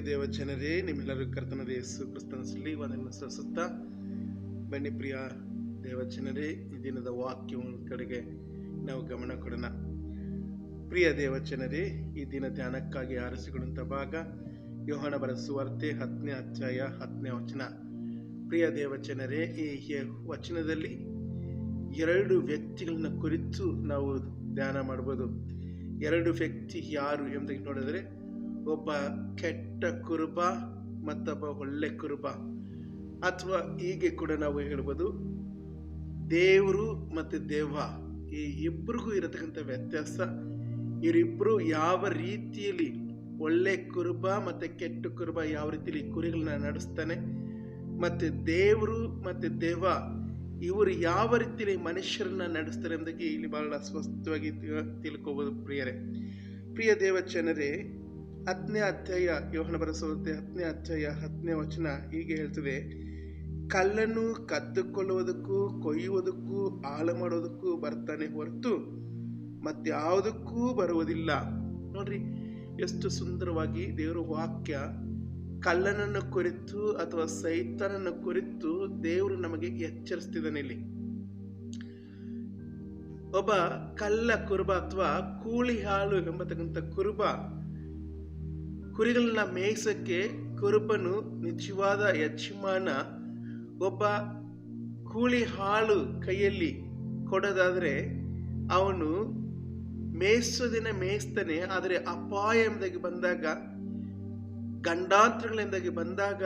ದೇವಜನರೇ ನಿಮ್ಮೆಲ್ಲರೂ ಕರ್ತನದ ಯೇಸು ಕ್ರಿಸ್ತನಲ್ಲಿ ಒಂದನ್ನು ಸಲ್ಲಿಸುತ್ತಾ ಬನ್ನಿ ಪ್ರಿಯ ದೇವಜನರೇ ಈ ದಿನದ ವಾಕ್ಯ ಕಡೆಗೆ ನಾವು ಗಮನ ಕೊಡೋಣ. ಪ್ರಿಯ ದೇವಜನರೇ ಈ ದಿನ ಧ್ಯಾನಕ್ಕಾಗಿ ಆರಿಸಿಕೊಂಡಂಥ ಭಾಗ ಯೋಹನ ಬರ ಸುವಾರ್ತೆ ಹತ್ತನೇ ಅಧ್ಯಾಯ ಹತ್ತನೇ ವಚನ. ಪ್ರಿಯ ದೇವಜನರೇ ಈ ವಚನದಲ್ಲಿ ಎರಡು ವ್ಯಕ್ತಿಗಳನ್ನ ಕುರಿತು ನಾವು ಧ್ಯಾನ ಮಾಡ್ಬೋದು. ಎರಡು ವ್ಯಕ್ತಿ ಯಾರು ಎಂಬುದಾಗಿ ನೋಡಿದರೆ ಒಬ್ಬ ಕೆಟ್ಟ ಕುರುಬ ಮತ್ತೊಬ್ಬ ಒಳ್ಳೆ ಕುರುಬ. ಅಥವಾ ಹೀಗೆ ಕೂಡ ನಾವು ಹೇಳ್ಬೋದು, ದೇವರು ಮತ್ತು ದೇವ ಈ ಇಬ್ಬರಿಗೂ ಇರತಕ್ಕಂಥ ವ್ಯತ್ಯಾಸ. ಇವರಿಬ್ಬರು ಯಾವ ರೀತಿಯಲ್ಲಿ ಒಳ್ಳೆ ಕುರುಬ ಮತ್ತು ಕೆಟ್ಟ ಕುರುಬ ಯಾವ ರೀತಿಯಲ್ಲಿ ಕುರಿಗಳನ್ನ ನಡೆಸ್ತಾನೆ, ಮತ್ತು ದೇವರು ಮತ್ತು ದೇವ ಇವರು ಯಾವ ರೀತಿಯಲ್ಲಿ ಮನುಷ್ಯರನ್ನ ನಡೆಸ್ತಾರೆ ಅಂದಕ್ಕೆ ಇಲ್ಲಿ ಬಹಳ ಸ್ಪಷ್ಟವಾಗಿ ತಿಳ್ಕೋಬೋದು ಪ್ರಿಯರೇ. ಪ್ರಿಯ ದೇವಚನರೇ ಹತ್ತನೇ ಅಧ್ಯಾಯ ಯೋಹನ ಬರಸುವಂತೆ ಹತ್ತನೇ ಅಧ್ಯಾಯ ಹತ್ತನೇ ವಚನ ಹೀಗೆ ಹೇಳ್ತದೆ, ಕಲ್ಲನ್ನು ಕದ್ದುಕೊಳ್ಳುವುದಕ್ಕೂ ಕೊಯ್ಯುವುದಕ್ಕೂ ಹಾಳು ಮಾಡೋದಕ್ಕೂ ಬರ್ತಾನೆ ಹೊರತು ಮತ್ಯಾವುದಕ್ಕೂ ಬರುವುದಿಲ್ಲ. ನೋಡ್ರಿ, ಎಷ್ಟು ಸುಂದರವಾಗಿ ದೇವರ ವಾಕ್ಯ, ಕಲ್ಲನನ್ನು ಕುರಿತು ಅಥವಾ ಸೈತನನ್ನು ಕುರಿತು ದೇವರು ನಮಗೆ ಎಚ್ಚರಿಸ್ತಿದ್ದಾನೆ ಇಲ್ಲಿ. ಒಬ್ಬ ಕಲ್ಲ ಕುರುಬ ಅಥವಾ ಕೂಳಿ ಹಾಳು ಎಂಬತಕ್ಕಂಥ ಕುರುಬ ಕುರಿಗಳನ್ನ ಮೇಯಿಸಕ್ಕೆ ಕುರುಬನು ನಿಜವಾದ ಯಜಮಾನ. ಒಬ್ಬ ಕೂಲಿ ಹಾಳು ಕೈಯಲ್ಲಿ ಕೊಡೋದಾದರೆ ಅವನು ಮೇಯಿಸೋದಿನ ಮೇಯಿಸ್ತಾನೆ, ಆದರೆ ಅಪಾಯ ಎಂಬುದಾಗಿ ಬಂದಾಗ ಗಂಡಾಂತರಗಳಿಂದಾಗಿ ಬಂದಾಗ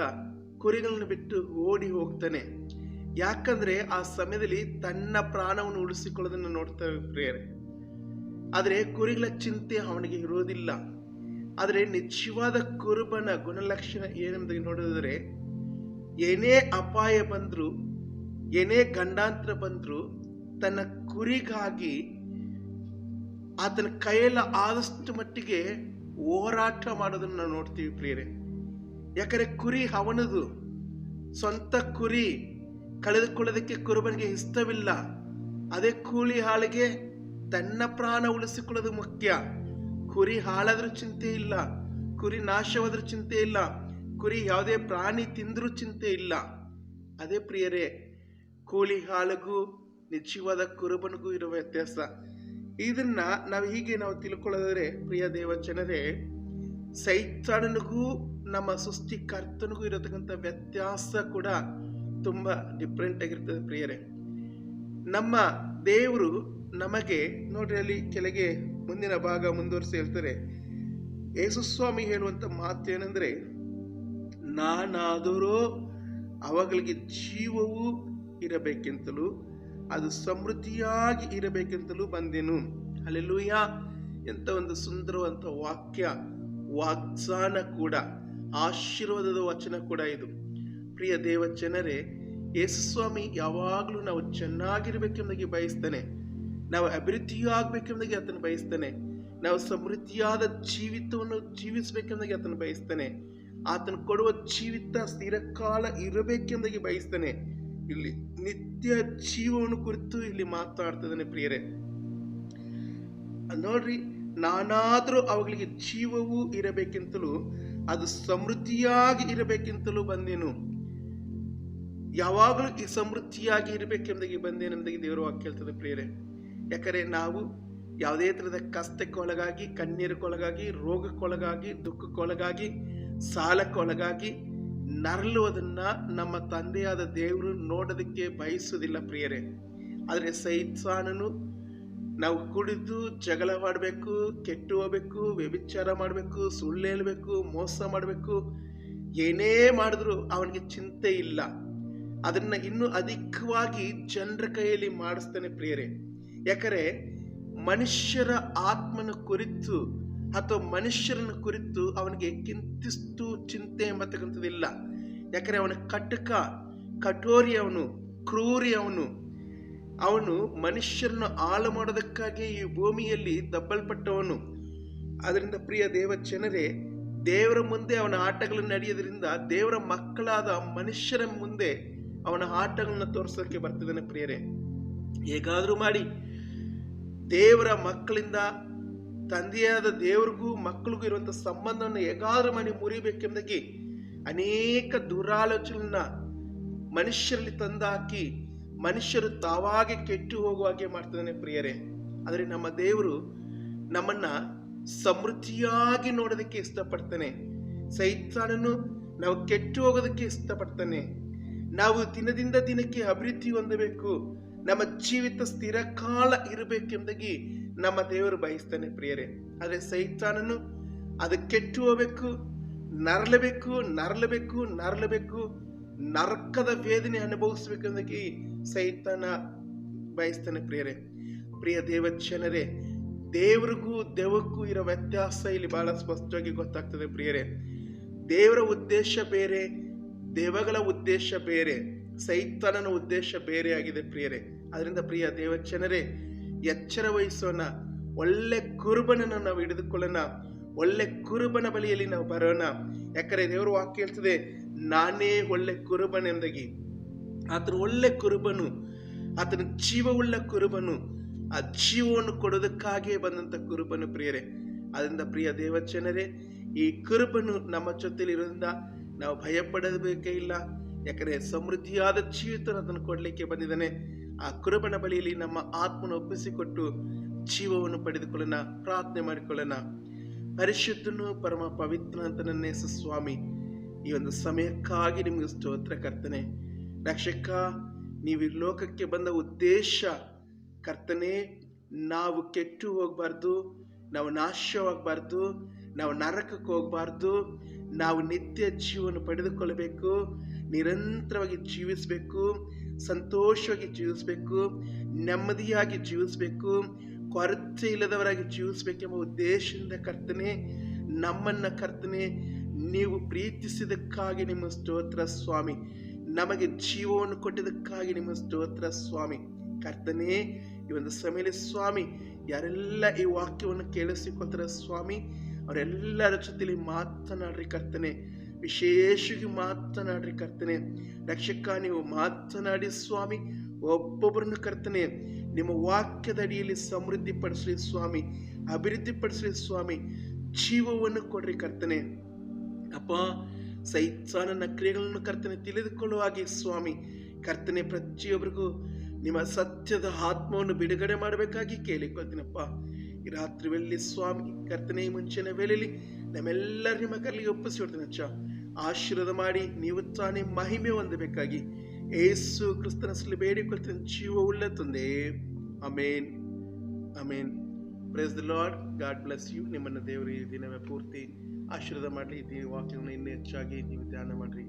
ಕುರಿಗಳನ್ನು ಬಿಟ್ಟು ಓಡಿ ಹೋಗ್ತಾನೆ. ಯಾಕಂದ್ರೆ ಆ ಸಮಯದಲ್ಲಿ ತನ್ನ ಪ್ರಾಣವನ್ನು ಉಳಿಸಿಕೊಳ್ಳೋದನ್ನು ನೋಡ್ತಾ ಪ್ರೇಯರ್ ಆದರೆ ಕುರಿಗಳ ಚಿಂತೆ ಅವನಿಗೆ ಇರೋದಿಲ್ಲ ಆದರೆ ನಿಜವಾದ ಕುರುಬನ ಗುಣಲಕ್ಷಣ ಏನೆಂಬುದಾಗಿ ನೋಡಿದರೆ, ಏನೇ ಅಪಾಯ ಬಂದರೂ, ಏನೇ ಗಂಡಾಂತರ ಬಂದರೂ, ತನ್ನ ಕುರಿಗಾಗಿ ಆತನ ಕೈಯಲ್ಲಿ ಆದಷ್ಟು ಮಟ್ಟಿಗೆ ಹೋರಾಟ ಮಾಡೋದನ್ನು ನಾವು ನೋಡ್ತೀವಿ ಪ್ರಿಯರೇ. ಯಾಕಂದರೆ ಕುರಿ ಅವನದು ಸ್ವಂತ ಕುರಿ ಕಳೆದುಕೊಳ್ಳೋದಕ್ಕೆ ಕುರುಬನಿಗೆ ಇಷ್ಟವಿಲ್ಲ. ಅದೇ ಕೂಲಿ ಹಾಳಿಗೆ ತನ್ನ ಪ್ರಾಣ ಉಳಿಸಿಕೊಳ್ಳೋದು ಮುಖ್ಯ. ಕುರಿ ಹಾಳಾದ್ರೂ ಚಿಂತೆ ಇಲ್ಲ, ಕುರಿ ನಾಶವಾದ್ರೂ ಚಿಂತೆ ಇಲ್ಲ, ಕುರಿ ಯಾವುದೇ ಪ್ರಾಣಿ ತಿಂದರೂ ಚಿಂತೆ ಇಲ್ಲ. ಅದೇ ಪ್ರಿಯರೇ, ಕೋಳಿ ಹಾಳಿಗೂ ನಿಜವಾದ ಕುರುಬನಿಗೂ ಇರುವ ವ್ಯತ್ಯಾಸ. ಇದನ್ನ ನಾವು ಹೀಗೆ ನಾವು ತಿಳ್ಕೊಳ್ಳೋದ್ರೆ ಪ್ರಿಯ ದೇವಚನರೇ ಸೈತಾನನಿಗೂ, ನಮ್ಮ ಸೃಷ್ಟಿಕರ್ತನಿಗೂ ಇರತಕ್ಕಂಥ ವ್ಯತ್ಯಾಸ ಕೂಡ ತುಂಬಾ ಡಿಫ್ರೆಂಟ್ ಆಗಿರ್ತದೆ ಪ್ರಿಯರೇ. ನಮ್ಮ ದೇವರು ನಮಗೆ, ನೋಡ್ರಿ ಅಲ್ಲಿ ಕೆಳಗೆ ಮುಂದಿನ ಭಾಗ ಮುಂದುವರಿಸಿ ಹೇಳ್ತಾರೆ ಯೇಸುಸ್ವಾಮಿ ಹೇಳುವಂತ ಮಾತು ಏನಂದ್ರೆ ನಾನಾದರೂ ಅವಗಳಿಗೆ ಜೀವವು ಇರಬೇಕೆಂತಲೂ, ಅದು ಸಮೃದ್ಧಿಯಾಗಿ ಇರಬೇಕೆಂತಲೂ ಬಂದೆನು. ಅಲ್ಲೆಲ್ಲೂಯ ಎಂತ ಒಂದು ಸುಂದರವಂತ ವಾಕ್ಯ, ವಾಗ್ದಾನ ಕೂಡ, ಆಶೀರ್ವಾದದ ವಚನ ಕೂಡ ಇದು. ಪ್ರಿಯ ದೇವ ಜನರೇ ಯೇಸುಸ್ವಾಮಿ ಯಾವಾಗಲೂ ನಾವು ಚೆನ್ನಾಗಿರ್ಬೇಕೆಂಬುದಾಗಿ ಬಯಸ್ತಾನೆ. ನಾವು ಅಭಿವೃದ್ಧಿಯೂ ಆಗ್ಬೇಕೆಂಬುದಾಗಿ ಆತನು ಬಯಸ್ತಾನೆ. ನಾವು ಸಮೃದ್ಧಿಯಾದ ಜೀವಿತವನ್ನು ಜೀವಿಸಬೇಕೆಂಬುದಾಗಿ ಆತನು ಬಯಸ್ತಾನೆ. ಆತನು ಕೊಡುವ ಜೀವಿತ ಸ್ಥಿರಕಾಲ ಇರಬೇಕೆಂಬುದಾಗಿ ಬಯಸ್ತಾನೆ. ಇಲ್ಲಿ ನಿತ್ಯ ಜೀವವನ್ನು ಕುರಿತು ಇಲ್ಲಿ ಮಾತಾಡ್ತಿದ್ದಾನೆ ಪ್ರಿಯರೇ. ನೋಡ್ರಿ, ನಾನಾದರೂ ಅವುಗಳಿಗೆ ಜೀವವೂ ಇರಬೇಕೆಂತಲೂ, ಅದು ಸಮೃದ್ಧಿಯಾಗಿ ಇರಬೇಕೆಂತಲೂ ಬಂದೇನು. ಯಾವಾಗಲೂ ಈ ಸಮೃದ್ಧಿಯಾಗಿ ಇರಬೇಕೆಂಬುದಾಗಿ ಬಂದೇನೆಂಬುದಾಗಿ ದೇವರು ವಾಕ್ಯ ಹೇಳ್ತದೆ ಪ್ರಿಯರೇ. ಯಾಕಂದರೆ ನಾವು ಯಾವುದೇ ಥರದ ಕಷ್ಟಕ್ಕೊಳಗಾಗಿ, ಕಣ್ಣೀರಿಗೊಳಗಾಗಿ, ರೋಗಕ್ಕೊಳಗಾಗಿ, ದುಃಖಕ್ಕೊಳಗಾಗಿ, ಸಾಲಕ್ಕೊಳಗಾಗಿ ನರಳುವುದನ್ನ ನಮ್ಮ ತಂದೆಯಾದ ದೇವರು ನೋಡೋದಕ್ಕೆ ಬಯಸುವುದಿಲ್ಲ ಪ್ರಿಯರೇ. ಆದರೆ ಸೈತಾನನು ನಾವು ಕುಡಿದು ಜಗಳ ಮಾಡಬೇಕು, ಕೆಟ್ಟು ಹೋಗ್ಬೇಕು, ವ್ಯಭಿಚಾರ ಮಾಡಬೇಕು, ಸುಳ್ಳು ಹೇಳಬೇಕು, ಮೋಸ ಮಾಡಬೇಕು, ಏನೇ ಮಾಡಿದ್ರು ಅವನಿಗೆ ಚಿಂತೆ ಇಲ್ಲ. ಅದನ್ನ ಇನ್ನೂ ಅಧಿಕವಾಗಿ ಜನರ ಕೈಯಲ್ಲಿ ಮಾಡಿಸ್ತಾನೆ ಪ್ರಿಯರೇ. ಯಾಕಂದ್ರೆ ಮನುಷ್ಯರ ಆತ್ಮನ ಕುರಿತು ಅಥವಾ ಮನುಷ್ಯರನ್ನ ಕುರಿತು ಅವನಿಗೆ ಕಿಂತಿಷ್ಟು ಚಿಂತೆ ಎಂಬತಕ್ಕಂಥದ್ದಿಲ್ಲ ಯಾಕಂದ್ರೆ ಅವನ ಕಟಕ, ಕಠೋರಿ ಅವನು, ಕ್ರೂರಿ ಅವನು. ಅವನು ಮನುಷ್ಯರನ್ನು ಹಾಳು ಮಾಡೋದಕ್ಕಾಗಿ ಈ ಭೂಮಿಯಲ್ಲಿ ದಬ್ಬಲ್ಪಟ್ಟವನು. ಅದರಿಂದ ಪ್ರಿಯ ದೇವ ಜನರೇ, ದೇವರ ಮುಂದೆ ಅವನ ಆಟಗಳನ್ನು ನಡೆಯೋದ್ರಿಂದ ದೇವರ ಮಕ್ಕಳಾದ ಮನುಷ್ಯರ ಮುಂದೆ ಅವನ ಆಟಗಳನ್ನ ತೋರಿಸೋಕೆ ಬರ್ತಿದ್ದಾನೆ ಪ್ರಿಯರೇ? ಹೇಗಾದರೂ ಮಾಡಿ ದೇವರ ಮಕ್ಕಳಿಂದ ತಂದೆಯಾದ ದೇವ್ರಿಗೂ ಮಕ್ಕಳಿಗೂ ಇರುವಂತ ಸಂಬಂಧವನ್ನು ಹೇಗಾದ್ರೂ ಮಾಡಿ ಮುರಿಬೇಕೆಂದಾಗಿ ಅನೇಕ ದುರಾಲೋಚನೆಯನ್ನ ಮನುಷ್ಯರಲ್ಲಿ ತಂದಾಕಿ ಮನುಷ್ಯರು ತಾವಾಗೆ ಕೆಟ್ಟು ಹೋಗುವ ಹಾಗೆ ಮಾಡ್ತಾನೆ ಪ್ರಿಯರೇ. ಆದರೆ ನಮ್ಮ ದೇವರು ನಮ್ಮನ್ನ ಸಮೃದ್ಧಿಯಾಗಿ ನೋಡೋದಕ್ಕೆ ಇಷ್ಟಪಡ್ತಾನೆ. ಸೈತಾನನು ನಾವು ಕೆಟ್ಟು ಹೋಗೋದಕ್ಕೆ ಇಷ್ಟಪಡ್ತಾನೆ. ನಾವು ದಿನದಿಂದ ದಿನಕ್ಕೆ ಅಭಿವೃದ್ಧಿ ಹೊಂದಬೇಕು. ನಮ್ಮ ಜೀವಿತ ಸ್ಥಿರ ಕಾಲ ಇರಬೇಕೆಂಬುದಾಗಿ ನಮ್ಮ ದೇವರು ಬಯಸ್ತಾನೆ ಪ್ರಿಯರೇ. ಆದರೆ ಸೈತಾನನು ಅದು ಕೆಟ್ಟು ಹೋಗಬೇಕು ನರಲಬೇಕು ನರಲಬೇಕು ನರಲಬೇಕು ನರಕದ ವೇದನೆ ಅನುಭವಿಸ್ಬೇಕೆಂದಾಗಿ ಸೈತಾನ ಬಯಸ್ತಾನೆ ಪ್ರಿಯರೇ. ಪ್ರಿಯ ದೇವಚ್ಚನರೇ ದೇವರಿಗೂ ದೇವಕ್ಕೂ ಇರೋ ವ್ಯತ್ಯಾಸ ಇಲ್ಲಿ ಬಹಳ ಸ್ಪಷ್ಟವಾಗಿ ಗೊತ್ತಾಗ್ತದೆ ಪ್ರಿಯರೇ. ದೇವರ ಉದ್ದೇಶ ಬೇರೆ, ದೇವಗಳ ಉದ್ದೇಶ ಬೇರೆ. ಸೈತಾನನ ಉದ್ದೇಶ ಬೇರೆ ಆಗಿದೆ ಪ್ರಿಯರೇ. ಅದರಿಂದ ಪ್ರಿಯ ದೇವಚ್ಚನರೇ ಎಚ್ಚರ ವಹಿಸೋಣ. ಒಳ್ಳೆ ಕುರುಬನನ್ನು ನಾವು ಹಿಡಿದುಕೊಳ್ಳೋಣ. ಒಳ್ಳೆ ಕುರುಬನ ಬಳಿಯಲ್ಲಿ ನಾವು ಬರೋಣ. ಯಾಕಂದ್ರೆ ದೇವರು ವಾಕ್ಯ ಹೇಳ್ತದೆ, ನಾನೇ ಒಳ್ಳೆ ಕುರುಬನೆಂದಾಗಿ. ಆತನ ಒಳ್ಳೆ ಕುರುಬನು. ಆತನ ಜೀವವುಳ್ಳ ಕುರುಬನು. ಆ ಜೀವವನ್ನು ಕೊಡೋದಕ್ಕಾಗಿಯೇ ಬಂದಂತ ಕುರುಬನು ಪ್ರಿಯರೇ. ಅದರಿಂದ ಪ್ರಿಯ ದೇವಚ್ಚನರೇ ಈ ಕುರುಬನು ನಮ್ಮ ಜೊತೆಲಿರೋದ್ರಿಂದ ನಾವು ಭಯಪಡಬೇಕೇ ಇಲ್ಲ. ಯಾಕಂದ್ರೆ ಸಮೃದ್ಧಿಯಾದ ಜೀವಿತ ಅದನ್ನು ಕೊಡಲಿಕ್ಕೆ ಬಂದಿದ್ದಾನೆ. ಆ ಕುರುಬನ ಬಳಿಯಲ್ಲಿ ನಮ್ಮ ಆತ್ಮನ ಒಪ್ಪಿಸಿಕೊಟ್ಟು ಜೀವವನ್ನು ಪಡೆದುಕೊಳ್ಳೋಣ, ಪ್ರಾರ್ಥನೆ ಮಾಡಿಕೊಳ್ಳೋಣ. ಪರಿಶುದ್ಧನು ಪರಮ ಪವಿತ್ರ ಅಂತ ನನ್ನ ಹೆಸರು ಸ್ವಾಮಿ ಈ ಒಂದು ಸಮಯಕ್ಕಾಗಿ ನಿಮಗೆ ಸ್ತೋತ್ರ ಕರ್ತನೆ. ರಕ್ಷಕ, ನೀವು ಈ ಲೋಕಕ್ಕೆ ಬಂದ ಉದ್ದೇಶ ಕರ್ತನೆ, ನಾವು ಕೆಟ್ಟು ಹೋಗಬಾರ್ದು, ನಾವು ನಾಶವಾಗಬಾರ್ದು, ನಾವು ನರಕಕ್ಕೆ ಹೋಗಬಾರ್ದು, ನಾವು ನಿತ್ಯ ಜೀವನ ಪಡೆದುಕೊಳ್ಳಬೇಕು. ನಿರಂತರವಾಗಿ ಜೀವಿಸಬೇಕು, ಸಂತೋಷವಾಗಿ ಜೀವಿಸಬೇಕು, ನೆಮ್ಮದಿಯಾಗಿ ಜೀವಿಸಬೇಕು, ಕೊರತೆ ಇಲ್ಲದವರಾಗಿ ಜೀವಿಸಬೇಕೆಂಬ ಉದ್ದೇಶದಿಂದ ಕರ್ತನೆ, ನಮ್ಮನ್ನ ಕರ್ತನೆ, ನೀವು ಪ್ರೀತಿಸಿದಕ್ಕಾಗಿ ನಿಮ್ಮ ಸ್ತೋತ್ರ ಸ್ವಾಮಿ. ನಮಗೆ ಜೀವವನ್ನು ಕೊಟ್ಟಿದ್ದಕ್ಕಾಗಿ ನಿಮ್ಮ ಸ್ತೋತ್ರ ಸ್ವಾಮಿ. ಕರ್ತನೆ, ಈ ಒಂದು ಸಮಯದಲ್ಲಿ ಸ್ವಾಮಿ, ಯಾರೆಲ್ಲ ಈ ವಾಕ್ಯವನ್ನು ಕೇಳಿಸಿಕೊಳ್ತಾರೆ ಸ್ವಾಮಿ, ಅವರೆಲ್ಲರ ಜೊತೆಲಿ ಮಾತನಾಡ್ರಿ ಕರ್ತನೆ. ವಿಶೇಷವಾಗಿ ಮಾತನಾಡ್ರಿ ಕರ್ತನೆ. ರಕ್ಷಕ, ನೀವು ಮಾತನಾಡಿ ಸ್ವಾಮಿ, ಒಬ್ಬೊಬ್ಬರನ್ನು ಕರ್ತನೆ, ನಿಮ್ಮ ವಾಕ್ಯದ ಅಡಿಯಲ್ಲಿ ಸಮೃದ್ಧಿ ಪಡಿಸ್ರಿ ಸ್ವಾಮಿ ಅಭಿವೃದ್ಧಿ ಪಡಿಸ್ರಿ ಸ್ವಾಮಿ, ಜೀವವನ್ನು ಕೊಡ್ರಿ ಕರ್ತನೆ. ಅಪ್ಪ, ಸೈತಾನನ ಕ್ರಿಯೆಗಳನ್ನು ಕರ್ತನೆ ತಿಳಿದುಕೊಳ್ಳುವ ಹಾಗೆ ಸ್ವಾಮಿ, ಕರ್ತನೆ ಪ್ರತಿಯೊಬ್ಬರಿಗೂ ನಿಮ್ಮ ಸತ್ಯದ ಆತ್ಮವನ್ನು ಬಿಡುಗಡೆ ಮಾಡಬೇಕಾಗಿ ಕೇಳಿಕೊಳ್ತೀನಪ್ಪ. ಈ ರಾತ್ರಿ ವೇಳೆಯಲ್ಲಿ ಸ್ವಾಮಿ ಕರ್ತನೆ ಮುಂಚನೆ ವೇಳೆಯಲ್ಲಿ ನಮ್ಮೆಲ್ಲರ ನಿಮ್ಮ ಕಲ್ಲಿಗೆ ಒಪ್ಪಿಸಿ ಬಿಡ್ತೀನಿ ಅಚ್ಚ. ಆಶೀರ್ವಾದ ಮಾಡಿ ನೀವು ತಾನೇ ಮಹಿಮೆ ಹೊಂದಬೇಕಾಗಿ. ಏಸು ಕ್ರಿಸ್ತನ ಹೆಸರಲ್ಲಿ ಬೇಡಿಕೊಳ್ತೀನಿ. ಜೀವ ಉಳ್ಳ ತಂದೆ. Amen amen praise the Lord God bless you ನಿಮ್ಮನ್ನು ದೇವರು ಈ ದಿನವೇ ಪೂರ್ತಿ ಆಶೀರ್ವಾದ ಮಾಡಲಿ. ಈ ವಾಕ್ಯವನ್ನು ಇನ್ನೂ ಹೆಚ್ಚಾಗಿ ನೀವು ಧ್ಯಾನ ಮಾಡಿರಿ.